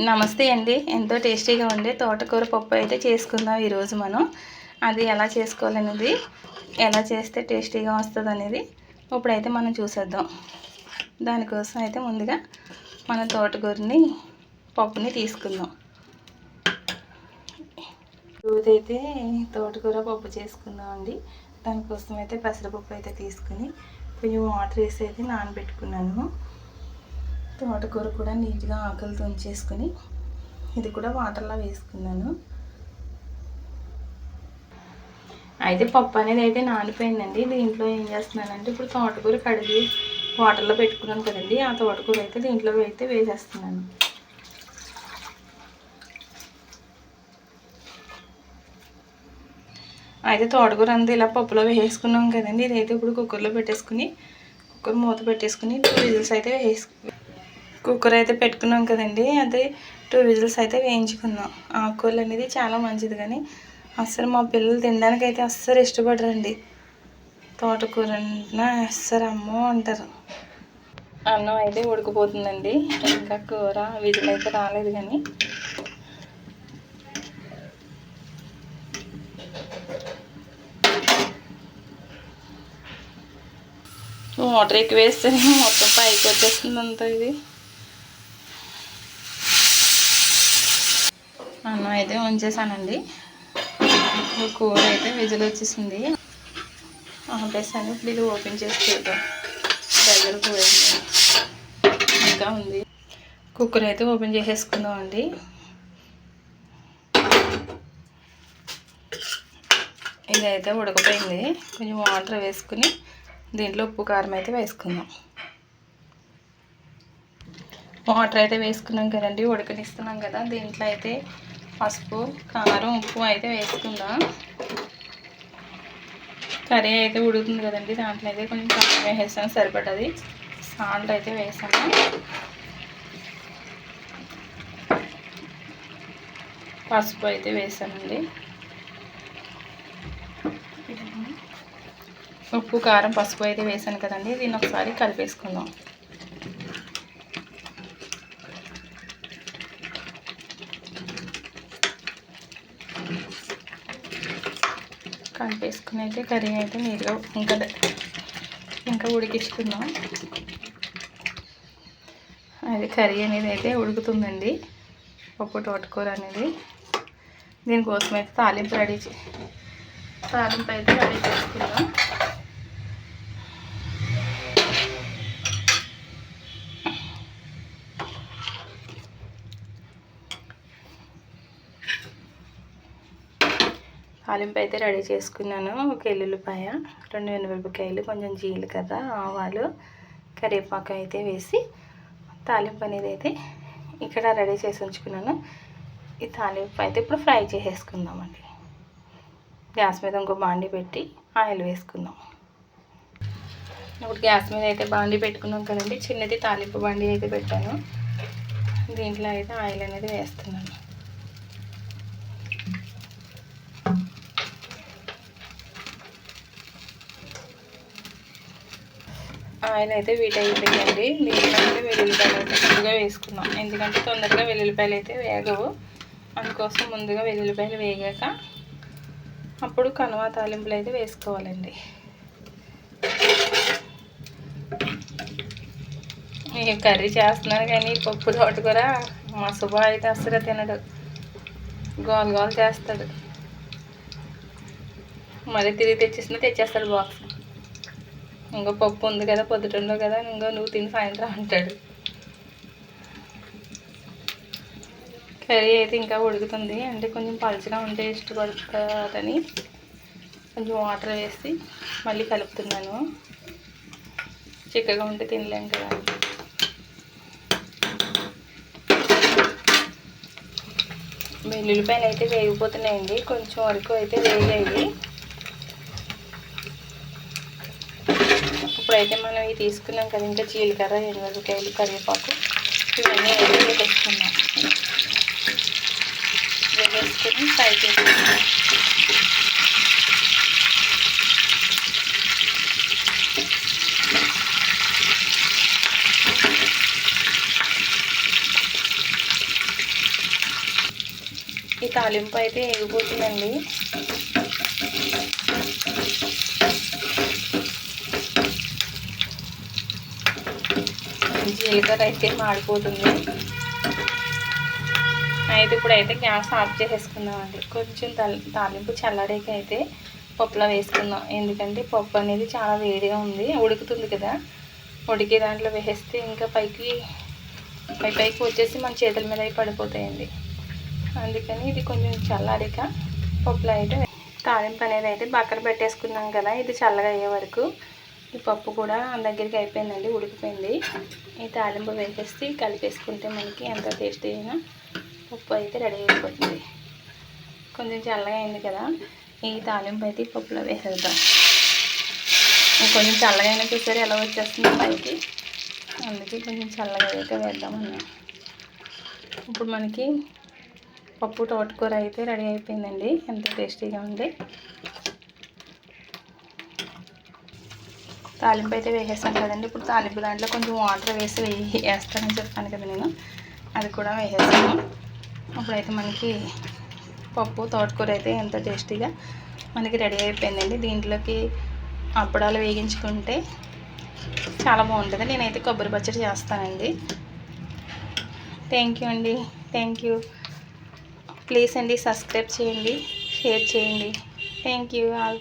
నమస్తే అండి. ఎంతో టేస్టీగా ఉండే తోటకూర పప్పు అయితే చేసుకుందాం ఈరోజు మనం. అది ఎలా చేసుకోవాలనేది ఎలా చేస్తే టేస్టీగా వస్తుంది అనేది ఇప్పుడైతే మనం చూసేద్దాం. దానికోసం అయితే ముందుగా మన తోటకూరని పప్పుని తీసుకుందాం. రోజైతే తోటకూర పప్పు చేసుకుందాం అండి. దానికోసం అయితే పెసరపప్పు అయితే తీసుకుని కొంచెం వాటర్ వేసి అయితే నానబెట్టుకున్నాను. తోటకూర కూడా నీట్గా ఆకులు తుంచేసుకుని ఇది కూడా వాటర్లో వేసుకున్నాను. అయితే పప్పు అనేది అయితే నానిపోయిందండి. దీంట్లో ఏం చేస్తున్నానంటే ఇప్పుడు తోటకూర కడిగి వాటర్లో పెట్టుకున్నాను కదండి. ఆ తోటకూర అయితే దీంట్లో అయితే వేసేస్తున్నాను. అయితే తోటకూర అంతా ఇలా పప్పులో వేసుకున్నాం కదండి. ఇదైతే ఇప్పుడు కుక్కర్లో పెట్టేసుకుని కుక్కర్ మూత పెట్టేసుకుని టూ విజిల్స్ అయితే వేసు కుక్కర్ అయితే పెట్టుకున్నాం కదండి. అదే టూ విజిల్స్ అయితే వేయించుకుందాం ఆకుకూరలు అనేది చాలా మంచిది కానీ అస్సలు మా పిల్లలు తినడానికి అయితే అస్సలు ఇష్టపడరండి. తోటకూర అంటున్నా అస్సలు అమ్మో అంటారు. అన్నం అయితే ఉడికిపోతుందండి. ఇంకా కూర విజిల్ అయితే రాలేదు కానీ. వాటర్ ఎక్కువ వేస్తే మొత్తం పైకి వచ్చేస్తుంది అంతా ఇది. అన్నం అయితే ఉంచేసానండి కూర అయితే విజిల్ వచ్చేసింది. ఆపేసాను. ఇప్పుడు ఇది ఓపెన్ చేసి చూద్దాం. దగ్గర పోయింది. ఇంకా ఉంది. కుక్కర్ అయితే ఓపెన్ చేసేసుకుందాం అండి ఇదైతే ఉడకపోయింది. కొంచెం వాటర్ వేసుకుని దీంట్లో ఉప్పు కారం అయితే వేసుకుందాం. వాటర్ అయితే వేసుకున్నాం కదండి. ఉడకనిస్తున్నాం కదా. దీంట్లో అయితే పసుపు కారం ఉప్పు అయితే వేసుకుందాం. కర్రీ అయితే ఉడుకుతుంది కదండి దాంట్లో అయితే కొంచెం కారం వేసేసాను సరిపడది సాల్ట్ అయితే వేసాను పసుపు అయితే వేసానండి ఉప్పు కారం పసుపు అయితే వేసాను కదండి దీన్ని ఒకసారి కలిపేసుకుందాం. కలిపేసుకుని అయితే కర్రీ అయితే నీట్గా ఇంకా ఇంకా ఉడికించుకుందాం అది కర్రీ అనేది అయితే ఉడుకుతుందండి. పప్పు తోటకూర అనేది. దీనికోసం అయితే తాలింపు రెడీ తాలింపు అయితే రెడీ చేసుకుందాం తాలింపు అయితే రెడీ చేసుకున్నాను. ఒక ఎల్లుల్లిపాయ రెండు మిరపకాయలు కొంచెం జీలకర్ర ఆవాలు కరివేపాకు అయితే వేసి తాలింపు అనేది అయితే ఇక్కడ రెడీ చేసి ఉంచుకున్నాను. ఈ తాలింపు అయితే ఇప్పుడు ఫ్రై చేసేసుకుందామండి. గ్యాస్ మీద ఇంకో బాండి పెట్టి ఆయిల్ వేసుకుందాం. ఇప్పుడు గ్యాస్ మీద అయితే బాండి పెట్టుకున్నాం కదండి. చిన్నది తాలింపు బాండి అయితే పెట్టాను. దీంట్లో అయితే ఆయిల్ అనేది వేస్తున్నాను. ఆయిల్ అయితే వీట్ అయిపోయిందండి దీనికంటే వెల్లుల్లిపాయలు అయితే ముందుగా వేసుకున్నాం. ఎందుకంటే తొందరగా వెల్లుల్లిపాయలు అయితే వేగవు. అందుకోసం ముందుగా వెల్లుల్లిపాయలు వేగాక అప్పుడు కనుమ తాలింపులు అయితే వేసుకోవాలండి. నేను కర్రీ చేస్తున్నాను కానీ పప్పు తోటకూర మా శుభ అయితే అసలు తినడు. గోల్ గోల్ చేస్తాడు. మరి తిరిగి తెచ్చేసిన తెచ్చేస్తాడు బాక్స్ ఇంకో పప్పు ఉంది కదా పొద్దుటంలో కదా ఇంకో నువ్వు తిని సాయంత్రం అంటాడు. కర్రీ అయితే ఇంకా ఉడుకుతుంది. అంటే కొంచెం పలుచగా ఉంటే ఇష్టపడుతుందని కొంచెం వాటర్ వేసి మళ్ళీ కలుపుతున్నాను. చిక్కగా ఉంటే తినలేం కదా. వెల్లుల్లిపాయలు అయితే వేగిపోతున్నాయండి. కొంచెం వరకు అయితే వేగాయి. ఇప్పుడైతే మనం ఇవి తీసుకున్నాం కదా ఇంకా జీలకర్ర ఎనిమిరకాయలు కరివేపాకు ఇవన్నీ అయితే వేసుకున్నాం వేసుకుని ఫ్రై చేసుకున్నాం ఈ తాలింపు అయితే ఎగిపోతుందండి జీలకర్ర అయితే మాడిపోతుంది అయితే ఇప్పుడైతే గ్యాస్ ఆఫ్ చేసేసుకుందామండి కొంచెం తాలింపు చల్లడేకి అయితే పప్పులో వేసుకుందాం. ఎందుకంటే పప్పు అనేది చాలా వేడిగా ఉంది. ఉడుకుతుంది కదా. ఉడికే దాంట్లో వేసేస్తే ఇంకా పైకి పై పైకి వచ్చేసి మన చేతుల మీద పడిపోతాయండి. అందుకని ఇది కొంచెం చల్లారిక పప్పులో అయితే తాలింపు అనేది అయితే బక్కన పెట్టేసుకున్నాం కదా. ఇది చల్లగా అయ్యే వరకు ఈ పప్పు కూడా దగ్గరికి అయిపోయిందండి ఉడికిపోయింది. ఈ తాలింపు వేసేసి కలిపేసుకుంటే మనకి ఎంత టేస్టీ అయినా పప్పు అయితే రెడీ అయిపోతుంది. కొంచెం చల్లగా అయింది కదా ఈ తాలింపు అయితే పప్పులో వేసేద్దాం. కొంచెం చల్లగా అయినా చూసారు ఎలా వచ్చేస్తుంది పైకి? అందుకే కొంచెం చల్లగా అయితే వేద్దామన్నా ఇప్పుడు మనకి పప్పు తోటకూర అయితే రెడీ అయిపోయిందండి ఎంత టేస్టీగా ఉంది. తాలింపు అయితే వేసేస్తాను కదండి. ఇప్పుడు తాలింపు దాంట్లో కొంచెం వాటర్ వేసి వేయి వేస్తానని చెప్పాను కదా నేను. అది కూడా వేసేస్తాను. అప్పుడైతే మనకి పప్పు తోటకూర అయితే ఎంత టేస్టీగా మనకి రెడీ అయిపోయిందండి. దీంట్లోకి అప్పడాలు వేగించుకుంటే చాలా బాగుంటుంది. నేనైతే కొబ్బరి పచ్చడి చేస్తానండి. థ్యాంక్ యూ అండి. Thank you. ప్లీజ్ అండి సబ్స్క్రైబ్ చేయండి షేర్ చేయండి. Thank you all.